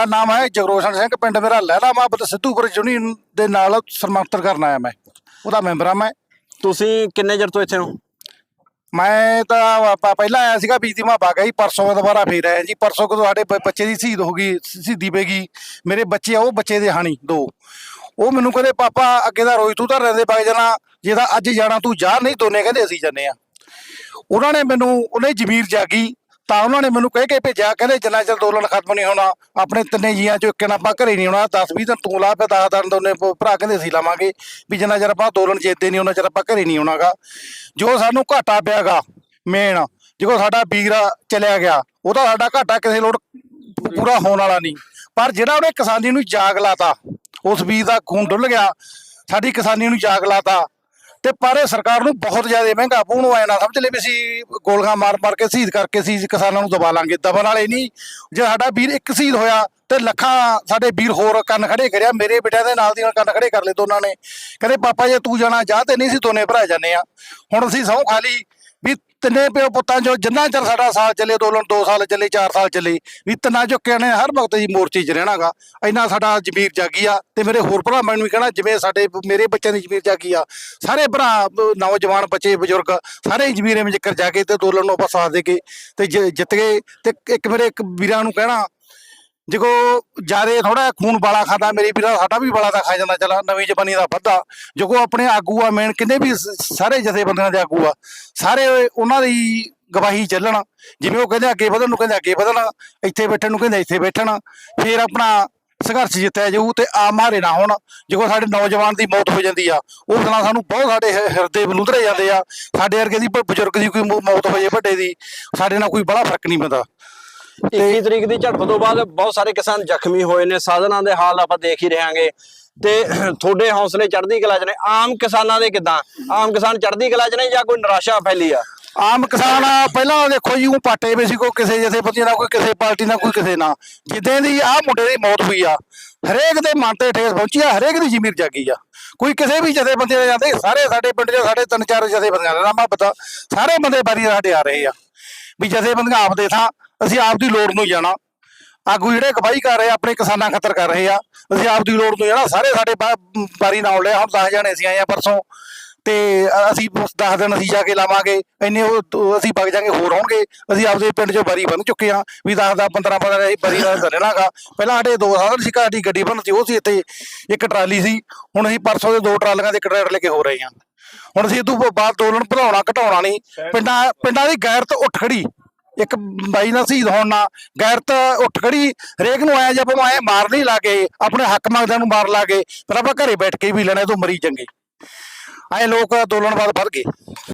ਮੇਰਾ ਨਾਮ ਹੈ ਜਗਰੋਸ਼ਨ ਸਿੰਘ ਪਿੰਡ ਮੇਰਾ ਲਹਿਲਾ ਮਾਬਤ ਸਿੱਧੂਪੁਰ ਯੂਨੀਅਨ ਦੇ ਨਾਲ ਸਨਮਾਨਿਤ ਕਰਨ ਆਇਆ ਮੈਂ। ਉਹਦਾ ਮੈਂਬਰ ਆ ਮੈਂ। ਤੁਸੀਂ ਕਿੰਨੇ ਚਿਰ ਤੋਂ ਇੱਥੇ ਹੋ? ਮੈਂ ਤਾਂ ਆਪਾਂ ਪਹਿਲਾਂ ਆਇਆ ਸੀਗਾ ਬੀਜੀਮਾ ਬਾਗਾ ਹੀ ਪਰਸੋਂ ਮੈਂ ਦੁਬਾਰਾ ਫੇਰ ਆਇਆ ਜੀ। ਪਰਸੋਂ ਕਦੋਂ ਸਾਡੇ ਬ- ਬੱਚੇ ਦੀ ਸ਼ਹੀਦ ਹੋ ਗਈ ਸ਼ਹੀਦੀ ਪੈ ਗਈ। ਮੇਰੇ ਬੱਚੇ ਆ ਉਹ ਬੱਚੇ ਦੇ ਹਾਣੀ ਦੋ। ਉਹ ਮੈਨੂੰ ਕਹਿੰਦੇ ਪਾਪਾ ਅੱਗੇ ਦਾ ਰੋਜ਼ ਤੂੰ ਤਾਂ ਰਹਿੰਦੇ ਪੈ ਜਾਣਾ ਜੇ ਤਾਂ ਅੱਜ ਜਾਣਾ ਤੂੰ ਜਾ ਨਹੀਂ ਦੋਨੇ ਕਹਿੰਦੇ ਅਸੀਂ ਜਾਂਦੇ ਆ। ਉਹਨਾਂ ਨੇ ਮੈਨੂੰ ਉਹਨੇ ਜ਼ਮੀਰ ਜਾਗੀ ਤਾਂ ਉਹਨਾਂ ਨੇ ਮੈਨੂੰ ਕਹਿ ਕੇ ਭੇਜਿਆ, ਕਹਿੰਦੇ ਜਿੰਨਾ ਚਿਰ ਅੰਦੋਲਨ ਖਤਮ ਨਹੀਂ ਹੋਣਾ, ਆਪਣੇ ਤਿੰਨੇ ਜੀਆਂ ਚੋਂ ਇੱਕ ਨਾਲ ਆਪਾਂ ਘਰੇ ਨਹੀਂ ਆਉਣਾ 10 20 ਦਿਨ ਤੂੰ ਲਾ ਪਿਆ 10 ਦਿਨ ਦੋਨੇ ਭਰਾ ਕਹਿੰਦੇ ਅਸੀਂ ਲਾਵਾਂਗੇ, ਵੀ ਜਿੰਨਾ ਚਿਰ ਆਪਾਂ ਅੰਦੋਲਨ ਜਿੱਤਦੇ ਨਹੀਂ, ਉਹਨਾਂ ਚਿਰ ਆਪਾਂ ਘਰੇ ਨਹੀਂ ਆਉਣਾਗਾ। ਜੋ ਸਾਨੂੰ ਘਾਟਾ ਪਿਆਗਾ ਮੇਨ ਜਦੋਂ ਸਾਡਾ ਵੀਰ ਚਲਿਆ ਗਿਆ, ਉਹਦਾ ਸਾਡਾ ਘਾਟਾ ਕਿਸੇ ਲੋੜ ਪੂਰਾ ਹੋਣ ਵਾਲਾ ਨਹੀਂ। ਪਰ ਜਿਹੜਾ ਉਹਨੇ ਕਿਸਾਨੀ ਨੂੰ ਜਾਗ ਲਾਤਾ, ਉਸ ਵੀਰ ਦਾ ਖੂਨ ਡੁੱਲ ਗਿਆ, ਸਾਡੀ ਕਿਸਾਨੀ ਨੂੰ ਜਾਗ ਲਾਤਾ ਤੇ ਪਰ ਇਹ ਸਰਕਾਰ ਨੂੰ ਬਹੁਤ ਜ਼ਿਆਦਾ ਮਹਿੰਗਾ ਪੂਣ ਆਇਆ ਨਾ ਸਮਝ ਲੈ ਵੀ ਅਸੀਂ ਗੋਲੀਆਂ ਮਾਰ ਮਾਰ ਕੇ ਸ਼ਹੀਦ ਕਰਕੇ ਸੀ ਕਿਸਾਨਾਂ ਨੂੰ ਦਬਾ ਲਾਂਗੇ ਦਬਨ ਵਾਲੇ ਨਹੀਂ। ਜੇ ਸਾਡਾ ਵੀਰ ਇੱਕ ਸ਼ਹੀਦ ਹੋਇਆ ਤੇ ਲੱਖਾਂ ਸਾਡੇ ਵੀਰ ਹੋਰ ਕੰਨ ਖੜੇ ਕਰਿਆ, ਮੇਰੇ ਬੇਟਿਆਂ ਦੇ ਨਾਲ ਦੀ ਨਾਲ ਕੰਨ ਖੜੇ ਕਰ ਲਏ ਦੋਨਾਂ ਨੇ। ਕਹਿੰਦੇ, ਪਾਪਾ ਜੇ, ਤੂੰ ਜਾਣਾ, ਜਾ ਤੇ ਨਹੀਂ ਸੀ ਦੋਨੇ ਭਰਾ ਜਾਂਦੇ ਆ। ਹੁਣ ਅਸੀਂ ਸਹੁੰ ਖਾ ਲਈ ਵੀ ਤਿੰਨੇ ਪਿਓ ਪੁੱਤਾਂ ਚੋਂ ਜਿੰਨਾ ਚਿਰ ਸਾਡਾ ਸਾਲ ਚੱਲੇ ਅੰਦੋਲਨ 2 ਸਾਲ ਚੱਲੇ 4 ਸਾਲ ਚੱਲੇ, ਵੀ ਤਿੰਨਾਂ ਚੁੱਕਿਆਂ ਨੇ ਹਰ ਵਕਤ ਜੀ ਮੋਰਚੇ 'ਚ ਰਹਿਣਾਗਾ ਇੰਨਾ ਸਾਡਾ ਜ਼ਮੀਰ ਜਾਗੀ ਆ ਤੇ ਮੇਰੇ ਹੋਰ ਭਰਾਵਾਂ ਨੂੰ ਵੀ ਕਹਿਣਾ, ਜਿਵੇਂ ਸਾਡੇ ਮੇਰੇ ਬੱਚਿਆਂ ਦੀ ਜ਼ਮੀਰ ਜਾਗੀ ਆ, ਸਾਰੇ ਭਰਾ, ਨੌਜਵਾਨ ਬੱਚੇ, ਬਜ਼ੁਰਗ ਸਾਰੇ ਜ਼ਮੀਰੇ ਵਿੱਚ ਜ਼ਿਕਰ ਜਾ ਕੇ ਤੇ ਅੰਦੋਲਨ ਨੂੰ ਆਪਾਂ ਸਾਥ ਦੇ ਕੇ ਤੇ ਜਿ- ਜਿੱਤ ਗਏ ਤੇ ਇੱਕ ਮੇਰੇ ਇੱਕ ਵੀਰਾਂ ਨੂੰ ਕਹਿਣਾ ਜਿਕੋ ਜਾਰੇ ਥੋੜਾ ਖੂਨ ਵਾਲਾ ਖਾਦਾ, ਮੇਰੇ ਵੀਰਾ, ਸਾਡਾ ਵੀ ਬਾਲਾ ਦਾ ਖਾ ਜਾਂਦਾ, ਚਲਾ ਨਵੀਂ ਜਵਾਨੀ ਦਾ ਵੱਧਾ। ਜਿਕੋ ਆਪਣੇ ਆਗੂ ਆ ਮੇਨ ਕਿੰਨੇ ਵੀ ਸਾਰੇ ਜਥੇਬੰਦੀਆਂ ਦੇ ਆਗੂ ਆ, ਸਾਰੇ ਉਹਨਾਂ ਦੀ ਗਵਾਹੀ ਚੱਲਣ। ਜਿਵੇਂ ਉਹ ਕਹਿੰਦੇ ਅੱਗੇ ਵਧਣ ਨੂੰ ਕਹਿੰਦੇ ਅੱਗੇ ਵਧਣ, ਇੱਥੇ ਬੈਠਣ ਨੂੰ ਕਹਿੰਦੇ ਇੱਥੇ ਬੈਠਣ। ਫਿਰ ਆਪਣਾ ਸੰਘਰਸ਼ ਜਿੱਤਿਆ ਜਾਊ ਤੇ ਆਮ ਹਾਰੇ ਨਾ ਹੋਣ। ਜਿਕੋ ਸਾਡੇ ਨੌਜਵਾਨ ਦੀ ਮੌਤ ਹੋ ਜਾਂਦੀ ਆ। ਉਹ ਨਾਲ ਸਾਨੂੰ ਬਹੁਤ ਸਾਡੇ ਹਿਰਦੇ ਬਲੂੰਦਰੇ ਜਾਂਦੇ ਆ। ਸਾਡੇ ਵਰਗੇ ਦੀ ਬਜ਼ੁਰਗ ਦੀ ਕੋਈ ਮੌਤ ਹੋ ਜੇ ਵੱਡੇ ਦੀ, ਸਾਡੇ ਨਾਲ ਕੋਈ ਬੜਾ ਫ਼ਰਕ ਨਹੀਂ ਪੈਂਦਾ। 21 ਤਰੀਕ ਦੀ ਝੜਪ ਤੋਂ ਬਾਅਦ ਬਹੁਤ ਸਾਰੇ ਕਿਸਾਨ ਜ਼ਖਮੀ ਹੋਏ ਨੇ, ਸਾਧਨਾਂ ਦੇ ਹਾਲ ਆਪਾਂ ਦੇਖ ਹੀ ਰਹਾਂਗੇ ਤੇ ਤੁਹਾਡੇ ਹੌਸਲੇ ਚੜ੍ਹਦੀ ਕਲਾ 'ਚ ਨੇ, ਆਮ ਕਿਸਾਨਾਂ ਦੇ ਕਿਦਾਂ? ਆਮ ਕਿਸਾਨ ਚੜ੍ਹਦੀ ਕਲਾ 'ਚ ਨੇ ਜਾਂ ਕੋਈ ਨਿਰਾਸ਼ਾ ਫੈਲੀ ਆ? ਆਮ ਕਿਸਾਨ ਪਹਿਲਾਂ ਦੇਖੋ ਜੀ, ਉਹ ਪਾਟੇ ਵੇ ਸੀ, ਕੋਈ ਕਿਸੇ ਜਥੇਬੰਦੀ ਨਾਲ, ਕੋਈ ਕਿਸੇ ਪਾਰਟੀ ਨਾਲ, ਕੋਈ ਕਿਸੇ ਨਾਲ। ਜਿੱਦਾਂ ਦੀ ਆਹ ਮੁੰਡੇ ਦੀ ਮੌਤ ਹੋਈ ਆ, ਹਰੇਕ ਦੇ ਮਨ ਤੇ ਠੇਸ ਪਹੁੰਚੀ ਆ, ਹਰੇਕ ਦੀ ਜ਼ਮੀਰ ਜਾਗੀ ਆ। ਕੋਈ ਕਿਸੇ ਵੀ ਜਥੇਬੰਦੀ ਨਾਲ ਜਾਂਦੇ, ਸਾਰੇ ਸਾਡੇ ਪਿੰਡ 'ਚ, ਸਾਡੇ ਤਿੰਨ ਚਾਰ ਜਥੇਬੰਦੀਆਂ ਦਾ ਨਾਮ ਪਤਾ, ਸਾਰੇ ਬੰਦੇ ਬਾਰੀ ਸਾਡੇ ਆ ਰਹੇ ਆ। ਵੀ ਜਥੇਬੰਦੀਆਂ ਆਪਦੇ ਥਾਂ ਅਸੀਂ ਆਪ ਦੀ ਲੋੜ ਨੂੰ ਜਾਣਾ। ਆਗੂ ਜਿਹੜੇ ਗਵਾਹੀ ਕਰ ਰਹੇ ਆ ਆਪਣੇ ਕਿਸਾਨਾਂ ਖਾਤਰ ਕਰ ਰਹੇ ਆ ਅਸੀਂ ਆਪ ਦੀ ਲੋੜ ਨੂੰ ਜਾਣਾ। ਸਾਰੇ ਸਾਡੇ ਬਾਰੀ ਨਾਲ ਲਿਆ ਹੁਣ 10 ਜਣੇ ਅਸੀਂ ਆਏ ਆ ਪਰਸੋਂ। ਤੇ ਅਸੀਂ 10 ਦਿਨ ਅਸੀਂ ਜਾ ਕੇ ਲਾਵਾਂਗੇ ਇੰਨੇ ਉਹ ਦੋ- ਅਸੀਂ ਵਗ ਜਾਾਂਗੇ ਹੋਰ ਹੋਣਗੇ ਅਸੀਂ ਆਪਦੇ ਪਿੰਡ 'ਚੋਂ ਬਾਰੀ ਬਣ ਚੁੱਕੇ ਆ ਵੀ 10 10 15 15 ਅਸੀਂ ਬਾਰੀ ਦਾ ਰਹਿਣਾਗਾ ਪਹਿਲਾਂ ਸਾਡੇ ਦੋ ਸਾਧਨ ਸੀ ਸਾਡੀ ਗੱਡੀ ਬਣਦੀ ਉਹ ਸੀ ਇੱਥੇ ਇੱਕ ਟਰਾਲੀ ਸੀ। ਹੁਣ ਅਸੀਂ ਪਰਸੋਂ ਦੇ ਦੋ ਟਰਾਲੀਆਂ ਇੱਕ ਟਰੈਕਟਰ ਲੈ ਕੇ ਹੋ ਰਹੇ ਹਾਂ ਹੁਣ ਅਸੀਂ ਇਹ ਤੋਂ ਬਾਅਦ ਦੋਲਨ ਵਧਾਉਣਾ ਘਟਾਉਣਾ ਨਹੀਂ। ਪਿੰਡਾਂ ਪਿੰਡਾਂ ਦੀ ਗੈਰਤ ਉੱਠ ਖੜੀ। ਇੱਕ ਬਾਈ ਨਾਲ ਸ਼ਹੀਦ ਹੋਣ ਨਾਲ ਗੈਰਤ ਉੱਠ ਖੜੀ, ਹਰੇਕ ਨੂੰ ਆਇਆ ਜੇ ਆਪਾਂ ਆਏ ਮਾਰ ਨਹੀਂ ਲਾਗੇ, ਆਪਣੇ ਹੱਕ ਮੰਗਦਿਆਂ ਨੂੰ ਮਾਰ ਲਾਗੇ, ਪਰ ਆਪਾਂ ਘਰੇ ਬੈਠ ਕੇ ਵੀ ਲੈਣਾ, ਤੂੰ ਮਰੀ ਚੰਗੇ। ਆਏ ਲੋਕ ਅੰਦੋਲਨ ਵੱਲ ਵੱਧ ਗਏ।